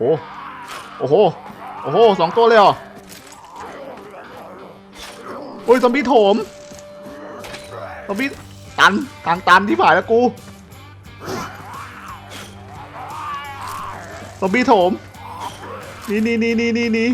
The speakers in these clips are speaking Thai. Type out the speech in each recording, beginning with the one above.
โหโอ้โห โอ้โหสองตัวเลยเหรอโอ้ยซอมบี้โถมซอมบี้ตันทางตันที่ผ่านแล้วกูซอมบี้โถมนี่นี่นี่นี่นี่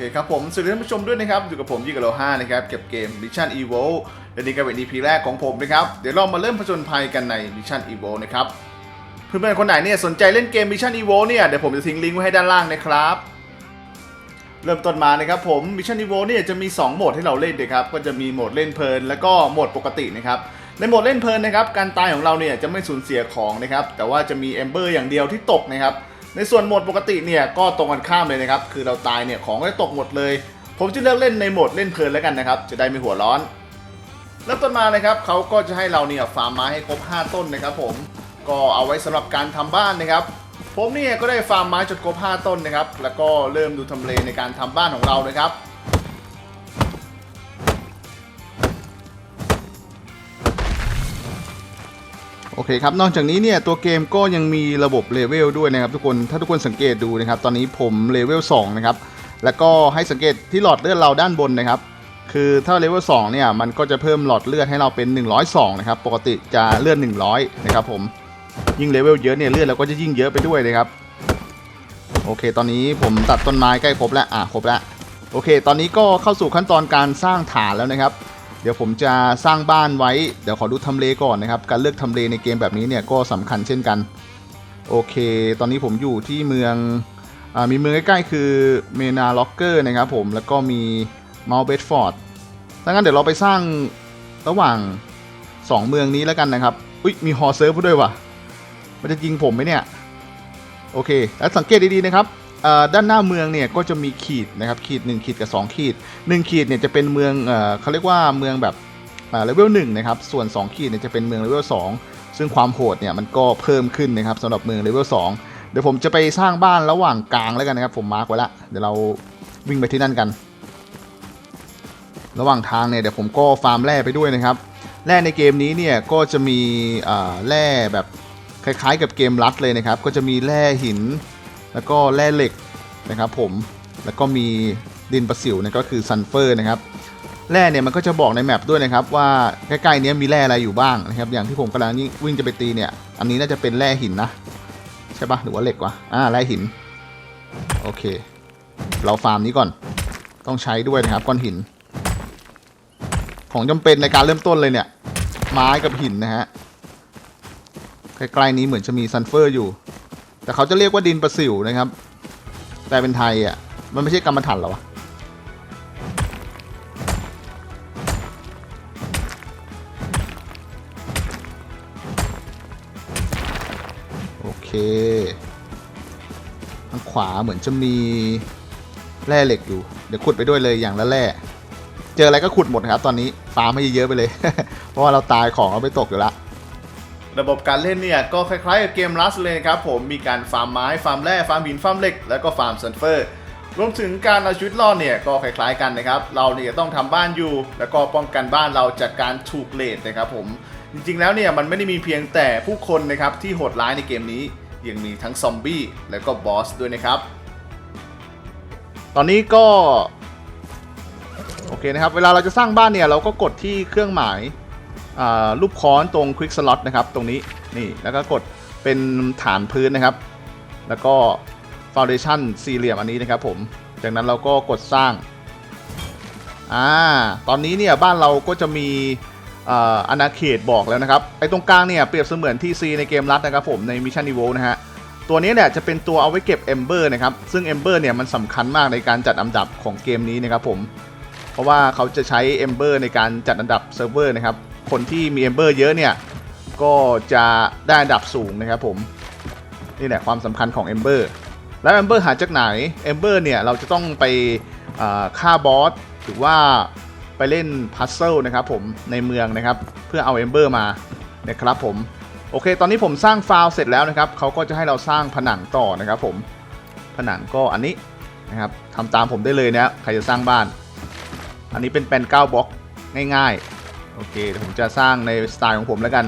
เคครับผมสวัสดีท่านผู้ชมด้วยนะครับ อยู่กับผมยี่กับโลห้านะครับเก็บเกม Mission Evil และนี่ก็เป็น EP แรกของผมนะครับ เดี๋ยวเรามาเริ่มผจญภัยกันใน Mission Evil นะครับ เพื่อนๆคนไหนเนี่ยสนใจเล่นเกม Mission Evil เนี่ย เดี๋ยวผมจะทิ้งลิงก์ไว้ให้ด้านล่างนะครับ เริ่มต้นมานะครับผม Mission Evil เนี่ยจะมี 2 โหมดให้เราเล่นนะครับ ก็จะมีโหมดเล่นเพลิน แล้วก็โหมดปกตินะครับในโหมดเล่นเพลินนะครับการตายของเราเนี่ยจะไม่สูญเสียของนะครับแต่ว่าจะมี Ember อย่างเดียวที่ตกนะครับ ในส่วนโหมดปกติเนี่ยก็ตรงกันข้ามเลยนะครับ คือเราตายเนี่ยของก็จะตกหมดเลย ผมจะเลือกเล่นในโหมดเล่นเพลินแล้วกันนะครับ จะได้ไม่หัวร้อน แล้วต้นมานะครับเขาก็จะให้เราเนี่ยฟาร์มไม้ให้ครบ 5 ต้นนะครับ ผม ก็เอาไว้สำหรับการทำบ้านนะครับ ผมเนี่ยก็ได้ฟาร์มไม้จนครบ 5 ต้นนะครับ แล้วก็เริ่มดูทำเลในการทำบ้านของเรานะครับ อเคครับ นอกจากนี้เนี่ยตัวเกมก็ยังมีระบบเลเวลด้วยนะครับทุกคน ถ้าทุกคนสังเกตดูนะครับ ตอนนี้ผมเลเวล2นะครับ แล้วก็ให้สังเกตที่หลอดเลือดเราด้านบนนะครับ คือถ้าเลเวล2เนี่ยมันก็จะเพิ่มหลอดเลือดให้เราเป็น 102 นะครับ ปกติจะเลือด 100 นะครับผม ยิ่งเลเวลเยอะเนี่ยเลือดเราก็จะยิ่งเยอะไปด้วยนะครับ โอเค ตอนนี้ผมตัดต้นไม้ใกล้ครบแล้ว อะครบแล้ว โอเค ตอนนี้ก็เข้าสู่ขั้นตอนการสร้างฐานแล้วนะครับ เดี๋ยวผมจะสร้างบ้านไว้ เดี๋ยวขอดูทำเลก่อนนะครับ การเลือกทำเลในเกมแบบนี้เนี่ยก็สำคัญเช่นกัน โอเค ตอนนี้ผมอยู่ที่เมืองอมีเมืองใกล้ๆคือเมนาล็อกเกอร์นะครับผมแล้วก็มีเมาเบดฟอร์ดถ้างั้นเดี๋ยวเราไปสร้างระหว่าง 2 เมืองนี้แล้วกันนะครับ อุ้ยมีฮอเซิร์ฟด้วยว่ะ มันจะยิงผมไหมเนี่ย โอเค แล้วสังเกตดีๆนะครับ ด้านหน้าเมืองเนี่ยก็จะมีขีดนะครับขีด 1 ขีดกับ 2 ขีด 1 ขีดเนี่ยจะเป็นเมืองเขาเรียกว่าเมืองแบบเลเวลหนึ่งนะครับส่วน 2 ขีดเนี่ยจะเป็นเมืองเลเวล2ซึ่งความโหดเนี่ยมันก็เพิ่มขึ้นนะครับสำหรับเมืองเลเวล2เดี๋ยวผมจะไปสร้างบ้านระหว่างกลางแล้วกันนะครับ ผมมาร์กไว้ละเดี๋ยวเราวิ่งไปที่นั่นกัน ระหว่างทางเนี่ยเดี๋ยวผมก็ฟาร์มแร่ไปด้วยนะครับแร่ในเกมนี้เนี่ยก็จะมีแร่แบบคล้ายๆ กับเกมรัดเลยนะครับ ก็จะมีแร่หิน แล้วก็แร่เหล็กนะครับผมแล้วก็มีดินประสิวนะก็คือซันเฟอร์นะครับแร่เนี่ยมันก็จะบอกในแมปด้วยนะครับว่าใกล้ๆเนี้ยมีแร่อะไรอยู่บ้างนะครับอย่างที่ผมกำลังวิ่งจะไปตีเนี่ยอันนี้น่าจะเป็นแร่หินนะใช่ปะหรือว่าเหล็กวะอ่าแร่หินโอเค เราฟาร์มนี้ก่อนต้องใช้ด้วยนะครับก้อนหิน ของจำเป็นในการเริ่มต้นเลยเนี่ยไม้กับหินนะฮะใกล้ๆนี้เหมือนจะมีซันเฟอร์อยู่ แต่เขาจะเรียกว่าดินประสิวนะครับ แต่เป็นไทยอะ มันไม่ใช่กรรมฐานหรอวะโอเคทางขวาเหมือนจะมีแร่เหล็กอยู่ เดี๋ยวขุดไปด้วยเลยอย่างละแร่เจออะไรก็ขุดหมดนะครับ ตอนนี้ฟาร์มให้เยอะๆไปเลย เพราะว่าเราตายของเราไปตกอยู่ละ ระบบการเล่นเนี่ยก็คล้ายๆกับเกมลัสเลยครับผมมีการฟาร์มไม้ฟาร์มแร่ฟาร์มหินฟาร์มเหล็กแล้วก็ฟาร์มซันเฟอร์รวมถึงการเอาชีวิตรอดเนี่ยก็คล้ายๆกันนะครับ เราเนี่ยต้องทำบ้านอยู่ แล้วก็ป้องกันบ้านเราจากการถูกเลดนะครับผมจริงๆแล้วเนี่ยมันไม่ได้มีเพียงแต่ผู้คนนะครับที่โหดร้ายในเกมนี้ ยังมีทั้งซอมบี้แล้วก็บอสด้วยนะครับ ตอนนี้ก็โอเคนะครับ เวลาเราจะสร้างบ้านเนี่ยเราก็กดที่เครื่องหมาย รูปค้อนตรง Quick Slot นะครับตรงนี้นี่แล้วก็กดเป็นฐานพื้นนะครับ แล้วก็ Foundation สี่เหลี่ยมอันนี้นะครับผมจากนั้นเราก็กดสร้างอ่าตอนนี้เนี่ยบ้านเราก็จะมีอาณาเขตบอกแล้วนะครับไอ้ตรงกลางเนี่ยเปรียบเสมือน TC ในเกมรัดนะครับผมใน Mission Evo นะฮะตัวนี้เนี่ยจะเป็นตัวเอาไว้เก็บ Ember นะครับ ซึ่ง Ember เนี่ยมันสำคัญมากในการจัดอันดับของเกมนี้นะครับผม เพราะว่าเขาจะใช้ Ember ในการจัดอันดับเซิร์ฟเวอร์นะครับ คนที่มี Ember เยอะเนี่ย ก็จะได้อันดับสูงนะครับผม นี่แหละความสำคัญของ Ember แล้ว Ember หาจากไหน Ember เนี่ย เราจะต้องไปฆ่าบอสหรือว่าไปเล่นพัซเซิลนะครับผมในเมืองนะครับ เพื่อเอา Ember มานะครับผมโอเค ตอนนี้ผมสร้างฟาวเสร็จแล้วนะครับเขาก็จะให้เราสร้างผนังต่อนะครับผมผนังก็อันนี้นะครับทำตามผมได้เลยนะใครจะสร้างบ้าน อันนี้เป็นแปลน9บล็อกง่าย โอเคเดี๋ยวผมจะสร้างในสไตล์ของผมแล้วกัน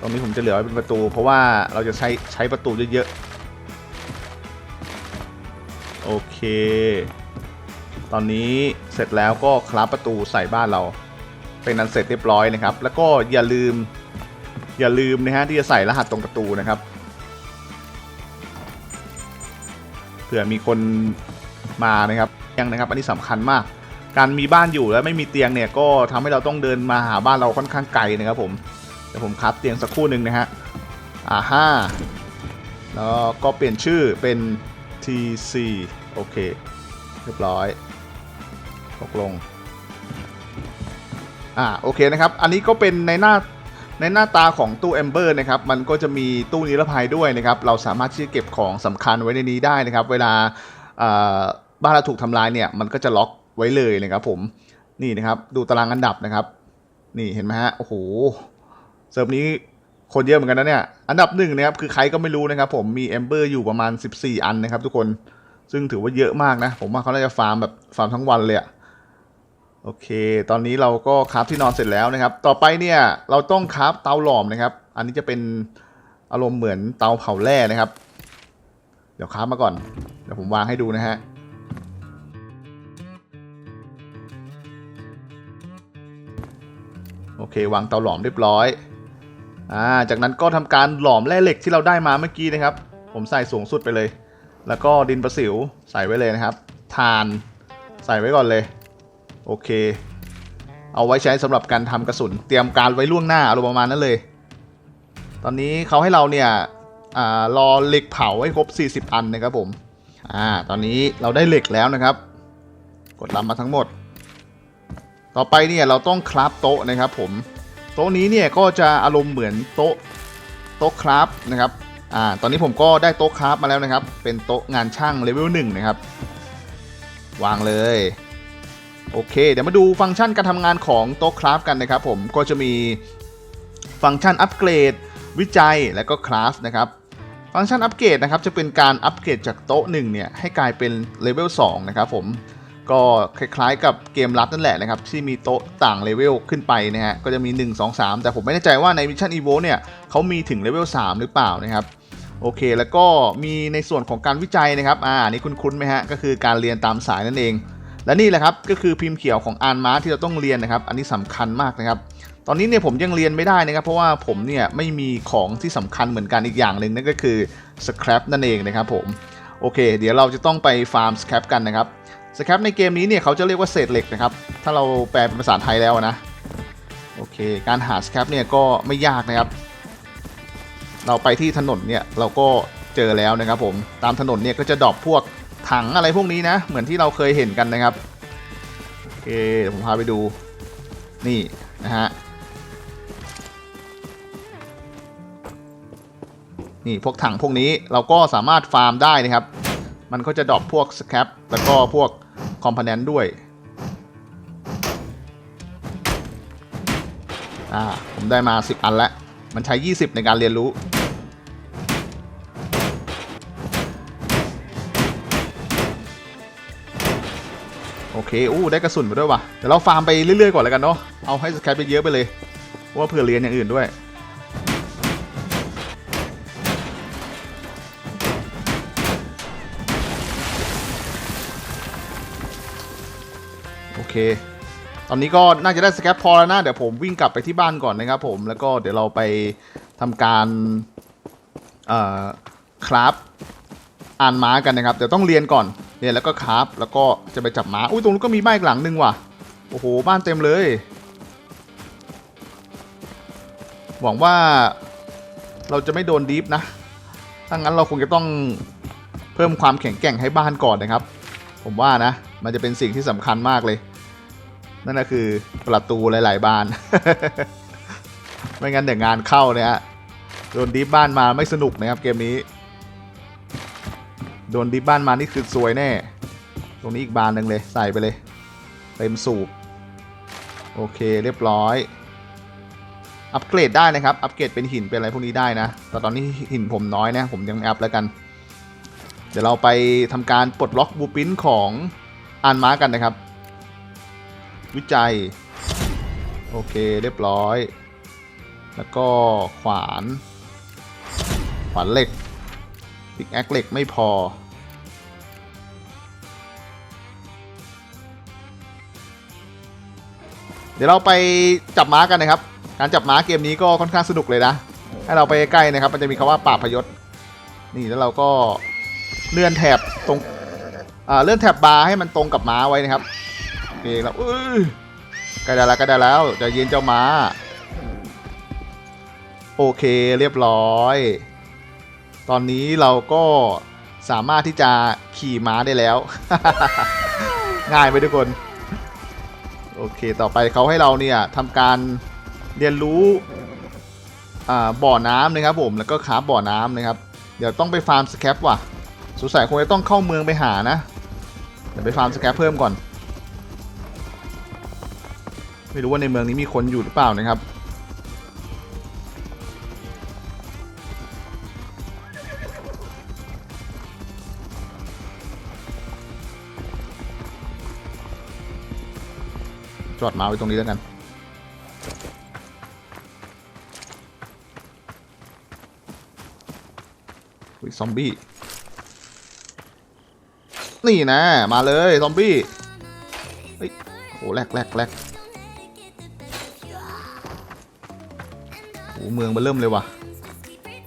ตรงนี้ผมจะเหลือไว้เป็นประตู เพราะว่าเราจะใช้ใช้ประตูเยอะๆ โอเค ตอนนี้เสร็จแล้วก็คราฟประตูใส่บ้านเราเป็นอันเสร็จเรียบร้อยนะครับ แล้วก็อย่าลืมอย่าลืมนะฮะที่จะใส่รหัสตรงประตูนะครับเผื่อมีคนมานะครับยังนะครับ อันนี้สำคัญมาก การมีบ้านอยู่แล้วไม่มีเตียงเนี่ยก็ทำให้เราต้องเดินมาหาบ้านเราค่อนข้างไกลนะครับผมเดี๋ยวผมคับเตียงสักครู่หนึ่งนะฮะอ่าห้าแล้วก็เปลี่ยนชื่อเป็น TC โอเค เรียบร้อยตกลงอ่าโอเคนะครับ อันนี้ก็เป็นในหน้าในหน้าตาของตู้แอมเบอร์นะครับ มันก็จะมีตู้นิรภัยด้วยนะครับ เราสามารถที่จะเก็บของสำคัญไว้ในนี้ได้นะครับ เวลาอ่าบ้านเราถูกทำลายเนี่ย มันก็จะล็อก ไว้เลยนะครับผมนี่นะครับดูตารางอันดับนะครับ นี่เห็นไหมฮะโอ้โหเซิร์ฟนี้คนเยอะเหมือนกันนะเนี่ยอันดับหนึ่งนะครับคือใครก็ไม่รู้นะครับ ผมมีแอมเบอร์อยู่ประมาณ 14 อันนะครับ ทุกคนซึ่งถือว่าเยอะมากนะ ผมว่าเขาน่าจะฟาร์มแบบฟาร์มทั้งวันเลยอะโอเค ตอนนี้เราก็คราฟที่นอนเสร็จแล้วนะครับ ต่อไปเนี่ยเราต้องคราฟเตาหลอมนะครับ อันนี้จะเป็นอารมณ์เหมือนเตาเผาแร่นะครับ เดี๋ยวคราฟมาก่อน เดี๋ยวผมวางให้ดูนะฮะ โอเควางเตาหลอมเรียบร้อยอ่าจากนั้นก็ทำการหลอมแร่เหล็กที่เราได้มาเมื่อกี้นะครับ ผมใส่สูงสุดไปเลย แล้วก็ดินประสิวใส่ไว้เลยนะครับทานใส่ไว้ก่อนเลย โอเค เอาไว้ใช้สำหรับการทำกระสุน เตรียมการไว้ล่วงหน้าอารมณ์ประมาณนั้นเลย ตอนนี้เขาให้เราเนี่ยอ่ารอเหล็กเผาให้ครบ 40 อันนะครับผม อ่า ตอนนี้เราได้เหล็กแล้วนะครับ กดรับมาทั้งหมด ต่อไปเนี่ยเราต้องคราฟโต๊ะนะครับผมโต๊ะนี้เนี่ยก็จะอารมณ์เหมือนโต๊ะโต๊ะคราฟนะครับอ่าตอนนี้ผมก็ได้โต๊ะคราฟมาแล้วนะครับ เป็นโต๊ะงานช่างเลเวลหนึ่งนะครับ วางเลย โอเค เดี๋ยวมาดูฟังก์ชันการทำงานของโต๊ะคราฟกันนะครับผมก็จะมีฟังก์ชันอัปเกรด วิจัยและก็คราฟนะครับฟังก์ชันอัปเกรดนะครับจะเป็นการอัปเกรดจากโต๊ะ1เนี่ยให้กลายเป็นเลเวล2นะครับผม ก็คล้ายๆกับเกมรัดนั่นแหละนะครับ ที่มีโต๊ะต่างเลเวลขึ้นไปนะฮะก็จะมี 1 2 3 แต่ผมไม่แน่ใจว่าใน Mission Evo เนี่ยเขามีถึงเลเวล3 หรือเปล่านะครับโอเค แล้วก็มีในส่วนของการวิจัยนะครับอ่านี่คุ้นไหมฮะก็คือการเรียนตามสายนั่นเอง และนี่แหละครับก็คือพิมพ์เขียวของอานมาที่เราต้องเรียนนะครับ อันนี้สำคัญมากนะครับ ตอนนี้เนี่ยผมยังเรียนไม่ได้นะครับ เพราะว่าผมเนี่ยไม่มีของที่สำคัญเหมือนกันอีกอย่างหนึ่งนั่นก็คือ scrap นั่นเองนะครับผมโอเค เดี๋ยวเราจะต้องไปฟาร์ม scrap กันนะครับ scrap ในเกมนี้เนี่ยเขาจะเรียกว่าเศษเหล็กนะครับ ถ้าเราแปลเป็นภาษาไทยแล้วนะ โอเค การหา scrap เนี่ยก็ไม่ยากนะครับ เราไปที่ถนนเนี่ยเราก็เจอแล้วนะครับผม ตามถนนเนี่ยก็จะดอปพวกถังอะไรพวกนี้นะ เหมือนที่เราเคยเห็นกันนะครับ โอเคเดี๋ยวผมพาไปดู นี่นะฮะ นี่พวกถังพวกนี้เราก็สามารถฟาร์มได้นะครับ มันก็จะดรอปพวกสแครปแล้วก็พวก คอมโพเนนต์ด้วย อ่า ผมได้มา 10 อันแล้ว มันใช้ 20 ในการเรียนรู้ โอเค อู้ได้กระสุนมาด้วยว่ะ เดี๋ยวเราฟาร์มไปเรื่อยๆก่อนแล้วกันเนาะ เอาให้สแครปไปเยอะไปเลยเพราะว่าเผื่อเรียนอย่างอื่นด้วย โอเค ตอนนี้ก็น่าจะได้สแคปพอแล้วนะ เดี๋ยวผมวิ่งกลับไปที่บ้านก่อนนะครับผมแล้วก็เดี๋ยวเราไปทำการเอ่อคราฟอ่านม้ากันนะครับเดี๋ยวต้องเรียนก่อนเรียนแล้วก็คราฟแล้วก็จะไปจับม้าอุ้ยตรงนู้นก็มีบ้านอีกหลังหนึ่งว่ะโอ้โหบ้านเต็มเลย หวังว่าเราจะไม่โดนดีฟนะถ้างั้นเราคงจะต้องเพิ่มความแข็งแกร่งให้บ้านก่อนนะครับ ผมว่านะ มันจะเป็นสิ่งที่สำคัญมากเลย นั่นก็คือประตูหลาย ๆ บาน ไม่งั้นเดี๋ยวงานเข้าเนี่ยฮะโดนดีฟบ้านมาไม่สนุกนะครับเกมนี้ โดนดีฟบ้านมานี่คือซวยแน่ ตรงนี้อีกบานหนึ่งเลยใส่ไปเลยเต็มสูบโอเคเรียบร้อย อัปเกรดได้นะครับ อัปเกรดเป็นหินเป็นอะไรพวกนี้ได้นะ แต่ตอนนี้หินผมน้อยนะ ผมยังไม่อัพแล้วกัน เดี๋ยวเราไปทำการปลดล็อกบูปินของอานม้ากันนะครับ วิจัย โอเคเรียบร้อย แล้วก็ขวาน ขวานเหล็กพิกแอคเหล็กไม่พอ เดี๋ยวเราไปจับม้ากันนะครับ การจับม้าเกมนี้ก็ค่อนข้างสนุกเลยนะ ให้เราไปใกล้นะครับ มันจะมีคำว่าป่าพยศ นี่แล้วเราก็ เลื่อนแถบตรงอ่าเลื่อนแถบบาร์ให้มันตรงกับม้าไว้นะครับโอเคแล้วอื้อกล้ได้แล้วกล้ได้แล้วจะเย็นเจ้าม้า โอเคเรียบร้อย ตอนนี้เราก็สามารถที่จะขี่ม้าได้แล้ว ง่ายไหมทุกคน โอเคต่อไปเขาให้เราเนี่ยทำการเรียนรู้อ่าบ่อน้ำนะครับผมแล้วก็คราบ่อน้ำนะครับ เดี๋ยวต้องไปฟาร์มสแครปว่ะ สงสัยคงจะต้องเข้าเมืองไปหานะ เดี๋ยวไปฟาร์มสแครปเพิ่มก่อน ไม่รู้ว่าในเมืองนี้มีคนอยู่หรือเปล่านะครับ จอดมาไว้ตรงนี้แล้วกันอุ้ยซอมบี้ นี่นะ มาเลยซอมบี้เฮ้ยโหแรกแรกแรกโหเมืองมันเริ่มเลยว่ะ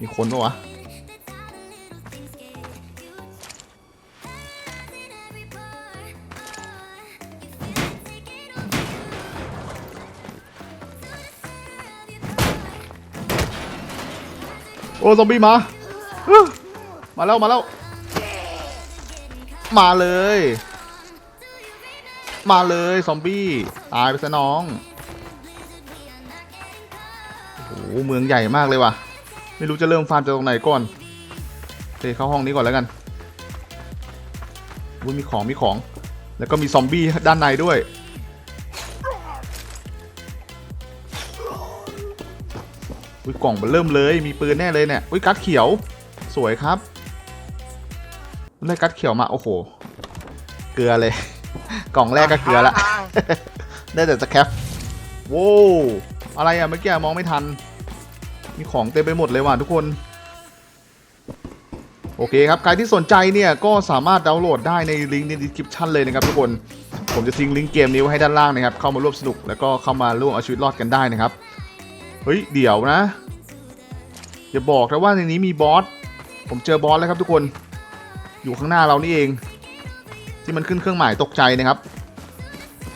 มีคนปะวะโอ้ซอมบี้มา มาแล้ว มาแล้ว มาเลย มาเลยซอมบี้ ตายไปซะน้อง โอ้เมืองใหญ่มากเลยว่ะ ไม่รู้จะเริ่มฟาร์มจากตรงไหนก่อนโอเคเข้าห้องนี้ก่อนแล้วกันอุ้ยมีของมีของ แล้วก็มีซอมบี้ด้านในด้วย อุ้ยกล่องมันเริ่มเลย มีปืนแน่เลยเนี่ย อุ้ยกัดเขียว สวยครับ ได้กัดเขียวมา โอ้โห เกลือเลย กล่องแรกก็เกลือละ ได้แต่สแคปโว้วอะไรอะเมื่อกี้มองไม่ทัน มีของเต็มไปหมดเลยว่ะทุกคน โอเคครับ ใครที่สนใจเนี่ยก็สามารถดาวน์โหลดได้ในลิงก์ในดีสคริปชันเลยนะครับทุกคน ผมจะทิ้งลิงก์เกมนี้ไว้ให้ด้านล่างนะครับ เข้ามาร่วมสนุกแล้วก็เข้ามาร่วมเอาชีวิตรอดกันได้นะครับ เฮ้ย เดี๋ยวนะอย่าบอกนะว่าในนี้มีบอส ผมเจอบอสแล้วครับทุกคน อยู่ข้างหน้าเรานี่เอง ที่มันขึ้นเครื่องหมายตกใจนะครับ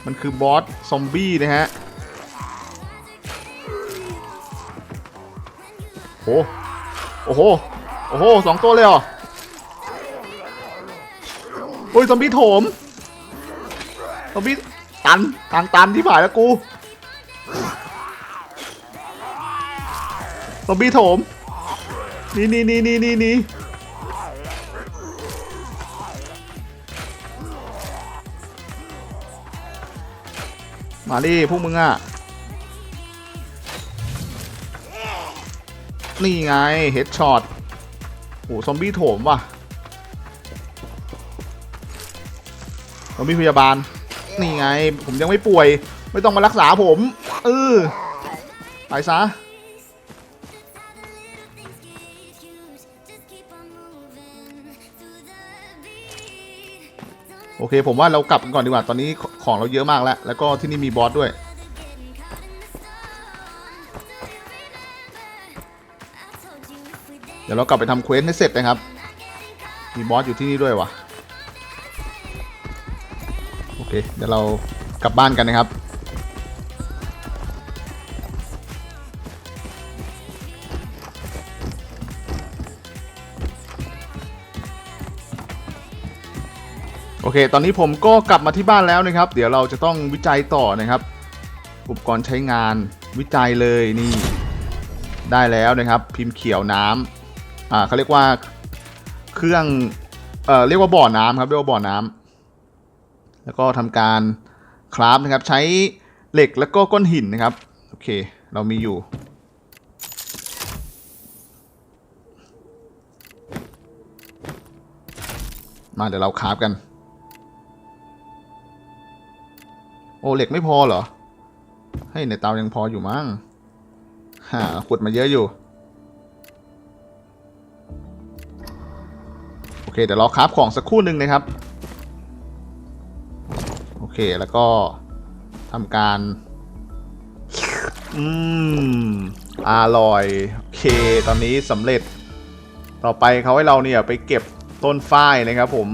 มันคือบอสซอมบี้นะฮะโอ้โอ้โหโอ้โหสองตัวเลยเหรอโอ้ยซอมบี้โถมซอมบี้ตันทางตันที่ผ่านแล้วกูซอมบี้โถมนี่นี่นี่นี่นี่ มาดิพวกมึงอะนี่ไงเฮดช็อตโหซอมบี้โถมว่ะซอมบี้พยาบาล นี่ไง ผมยังไม่ป่วย ไม่ต้องมารักษาผม เออไปซะ โอเค ผมว่าเรากลับกันก่อนดีกว่า ตอนนี้ของเราเยอะมากแล้ว แล้วก็ที่นี่มีบอสด้วย เดี๋ยวเรากลับไปทำเควสให้เสร็จนะครับ มีบอสอยู่ที่นี่ด้วยวะโอเค เดี๋ยวเรากลับบ้านกันนะครับ เค ตอนนี้ผมก็กลับมาที่บ้านแล้วนะครับ เดี๋ยวเราจะต้องวิจัยต่อนะครับ อุปกรณ์ใช้งานวิจัยเลยนี่ ได้แล้วนะครับ พิมพ์เขียวน้ำอ่าเขาเรียกว่าเครื่องเอ่อเรียกว่าบ่อน้ำครับเรียกว่าบ่อน้ำแล้วก็ทำการคราฟนะครับ ใช้เหล็กแล้วก็ก้อนหินนะครับ โอเค เรามีอยู่มาเดี๋ยวเราคราฟกัน โอ้เหล็กไม่พอเหรอ ให้ยในเตายังพออยู่มั้งฮ่าขุดมาเยอะอยู่ โอเคเดี๋ยวรอคราฟของสักครู่หนึ่งนะครับ โอเคแล้วก็ทำการ อืม อร่อย โอเค ตอนนี้สำเร็จ ต่อไปเขาให้เราเนี่ยไปเก็บต้นฝ้ายนะครับผม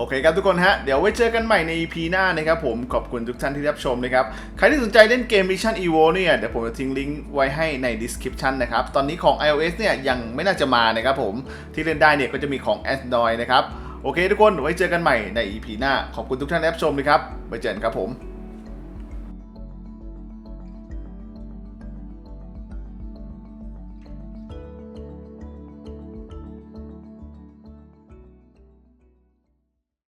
โอเคครับทุกคนฮะ เดี๋ยวไว้เจอกันใหม่ใน EP หน้านะครับผม ขอบคุณทุกท่านที่รับชมนะครับ ใครที่สนใจเล่นเกม Mission Evo เนี่ย เดี๋ยวผมจะทิ้งลิงก์ไว้ให้ใน description นะครับ ตอนนี้ของ iOS เนี่ยยังไม่น่าจะมานะครับผม ที่เล่นได้เนี่ยก็จะมีของ Android นะครับ โอเคทุกคน ไว้เจอกันใหม่ใน EP หน้า ขอบคุณทุกท่านที่รับชมนะครับ ไว้เจอกันครับผม